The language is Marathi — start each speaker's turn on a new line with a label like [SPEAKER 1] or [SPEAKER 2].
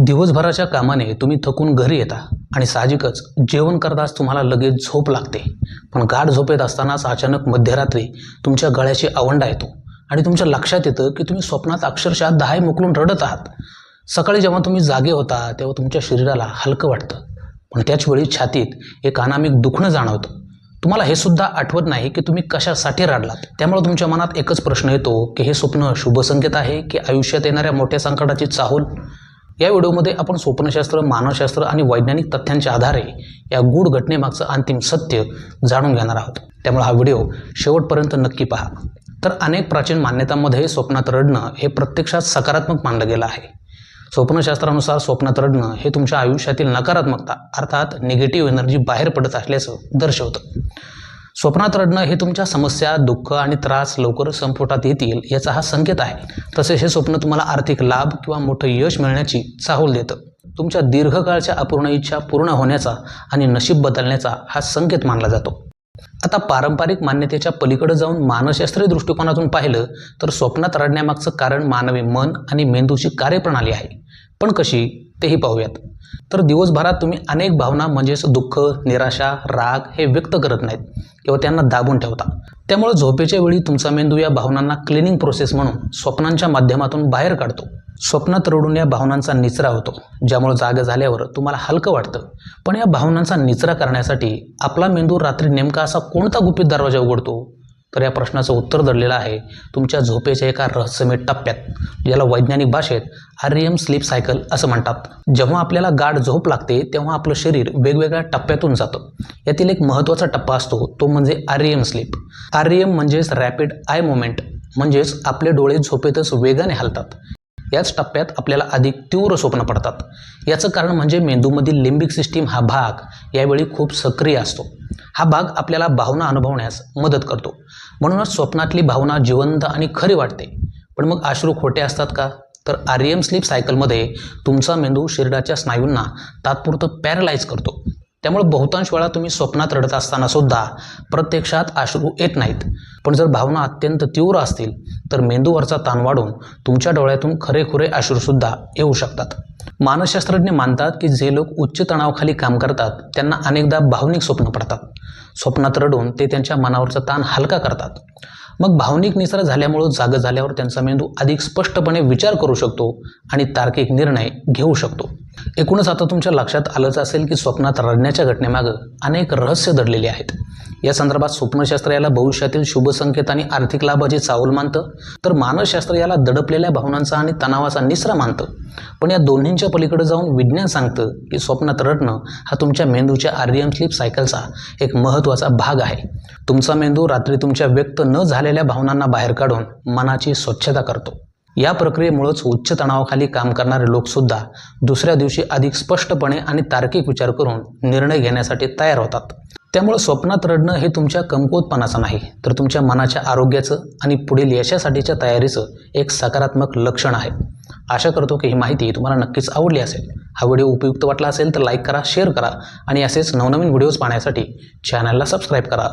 [SPEAKER 1] दिवसभराच्या कामाने तुम्ही थकून घरी येता आणि साहजिकच जेवण करताच तुम्हाला लगेच झोप लागते. पण गाढ झोपेत असतानाच अचानक मध्यरात्री तुमच्या गळ्याची आवंडा येतो आणि तुमच्या लक्षात येतं की तुम्ही स्वप्नात अक्षरशः दहाय मुकलून रडत आहात. सकाळी जेव्हा तुम्ही जागे होता तेव्हा तुमच्या शरीराला हलकं वाटतं. पण त्याचवेळी छातीत एक अनामिक दुखणं जाणवतं. तुम्हाला हे सुद्धा आठवत नाही की तुम्ही कशासाठी रडलात. त्यामुळे तुमच्या मनात एकच प्रश्न येतो की हे स्वप्न शुभसंकेत आहे की आयुष्यात येणाऱ्या मोठ्या संकटाची चाहूल? या व्हिडिओमध्ये आपण स्वप्नशास्त्र मानवशास्त्र आणि वैज्ञानिक तथ्यांच्या आधारे या गूढ घटनेमागचं अंतिम सत्य जाणून घेणार आहोत. त्यामुळे हा व्हिडिओ शेवटपर्यंत नक्की पहा. तर अनेक प्राचीन मान्यतांमध्ये स्वप्नात रडणं हे प्रत्यक्षात सकारात्मक मानलं गेलं आहे. स्वप्नशास्त्रानुसार स्वप्नात रडणं हे तुमच्या आयुष्यातील नकारात्मकता अर्थात निगेटिव्ह एनर्जी बाहेर पडत असल्याचं दर्शवतं. स्वप्नात रडणं हे तुमच्या समस्या दुःख आणि त्रास लवकर संपुटात येतील याचा हा संकेत आहे. तसेच हे स्वप्न तुम्हाला आर्थिक लाभ किंवा मोठं यश मिळण्याची चाहूल देतं. तुमच्या दीर्घकाळच्या अपूर्ण इच्छा पूर्ण होण्याचा आणि नशीब बदलण्याचा हा संकेत मानला जातो. आता पारंपरिक मान्यतेच्या पलीकडे जाऊन मानसशास्त्रीय दृष्टिकोनातून पाहिलं तर स्वप्नात रडण्यामागचं कारण मानवी मन आणि मेंदूची कार्यप्रणाली आहे. पण कशी तेही पाहूयात. तर दिवसभरात तुम्ही अनेक भावना म्हणजेच दुःख निराशा राग हे व्यक्त करत नाहीत किंवा त्यांना दाबून ठेवता. त्यामुळे झोपेच्या वेळी तुमचा मेंदू या भावनांना क्लिनिंग प्रोसेस म्हणून स्वप्नांच्या माध्यमातून बाहेर काढतो. स्वप्नात रडून या भावनांचा निचरा होतो ज्यामुळे जाग झाल्यावर तुम्हाला हलकं वाटतं. पण या भावनांचा निचरा करण्यासाठी आपला मेंदू रात्री नेमका असा कोणता गुपित दरवाजा उघडतो? तर या प्रश्नाचं उत्तर दडलेलं आहे तुमच्या झोपेच्या एका रहस्यमय टप्प्यात ज्याला वैज्ञानिक भाषेत आर एम स्लीप सायकल असं म्हणतात. जेव्हा आपल्याला गाढ झोप लागते तेव्हा आपलं शरीर वेगवेगळ्या टप्प्यातून जातं. यातील एक महत्त्वाचा टप्पा असतो तो म्हणजे R M sleep. R M म्हणजेच रॅपिड आय मोमेंट म्हणजेच आपले डोळे झोपेतच वेगाने हलतात. याच टप्प्यात आपल्याला अधिक तीव्र स्वप्न पडतात. याचं कारण म्हणजे मेंदूमधील लिंबिक सिस्टीम हा भाग यावेळी खूप सक्रिय असतो. हा भाग आपल्याला भावना अनुभवण्यास मदत करतो. म्हणूनच स्वप्नातली भावना जिवंत आणि खरी वाटते. पण मग अश्रू खोटे असतात का? तर आर एम स्लीप सायकलमध्ये तुमचा मेंदू शरीराच्या स्नायूंना तात्पुरतं पॅरलाइज करतो. त्यामुळे बहुतांश वेळा तुम्ही स्वप्नात रडत असताना सुद्धा प्रत्यक्षात अश्रू येत नाहीत. पण जर भावना अत्यंत तीव्र असतील तर मेंदूवरचा ताण वाढून तुमच्या डोळ्यातून खरेखुरे अश्रूसुद्धा येऊ शकतात. मानसशास्त्रज्ञ मानतात की जे लोक उच्च तणावाखाली काम करतात त्यांना अनेकदा भावनिक स्वप्न पडतात. स्वप्नात रडून ते त्यांच्या मनावरचा ताण हलका करतात. मग भावनिक निसरा झाल्यामुळं जाग झाल्यावर त्यांचा मेंदू अधिक स्पष्टपणे विचार करू शकतो आणि तार्किक निर्णय घेऊ शकतो. एकूणच आता तुमच्या लक्षात आलंच असेल की स्वप्नात रडण्याच्या घटनेमागं अनेक रहस्य दडलेली आहेत. या संदर्भात स्वप्नशास्त्र याला भविष्यातील शुभ संकेत आणि आर्थिक लाभाची चावल मानतं तर मानसशास्त्र याला दडपलेल्या भावनांचा आणि तणावाचा निसरा मानतं. पण या दोन्हींच्या पलीकडे जाऊन विज्ञान सांगतं की स्वप्नात रडणं हा तुमच्या मेंदूच्या आर्यम स्लीप सायकलचा एक महत्त्वाचा भाग आहे. तुमचा मेंदू रात्री तुमच्या व्यक्त न झालेल्या भावनांना बाहेर काढून मनाची स्वच्छता करतो. या प्रक्रियेमुळंच उच्च तणावाखाली काम करणारे लोकसुद्धा दुसऱ्या दिवशी अधिक स्पष्टपणे आणि तार्किक विचार करून निर्णय घेण्यासाठी तयार होतात. त्यामुळे स्वप्नात रडणं हे तुमच्या कमकुवतपणाचं नाही तर तुमच्या मनाच्या आरोग्याचं आणि पुढील यशासाठीच्या तयारीचं एक सकारात्मक लक्षण आहे. आशा करतो की ही माहिती तुम्हाला नक्कीच आवडली असेल. हा व्हिडिओ उपयुक्त वाटला असेल तर लाईक करा शेअर करा आणि असेच नवनवीन व्हिडिओज पाहण्यासाठी चॅनलला सबस्क्राईब करा.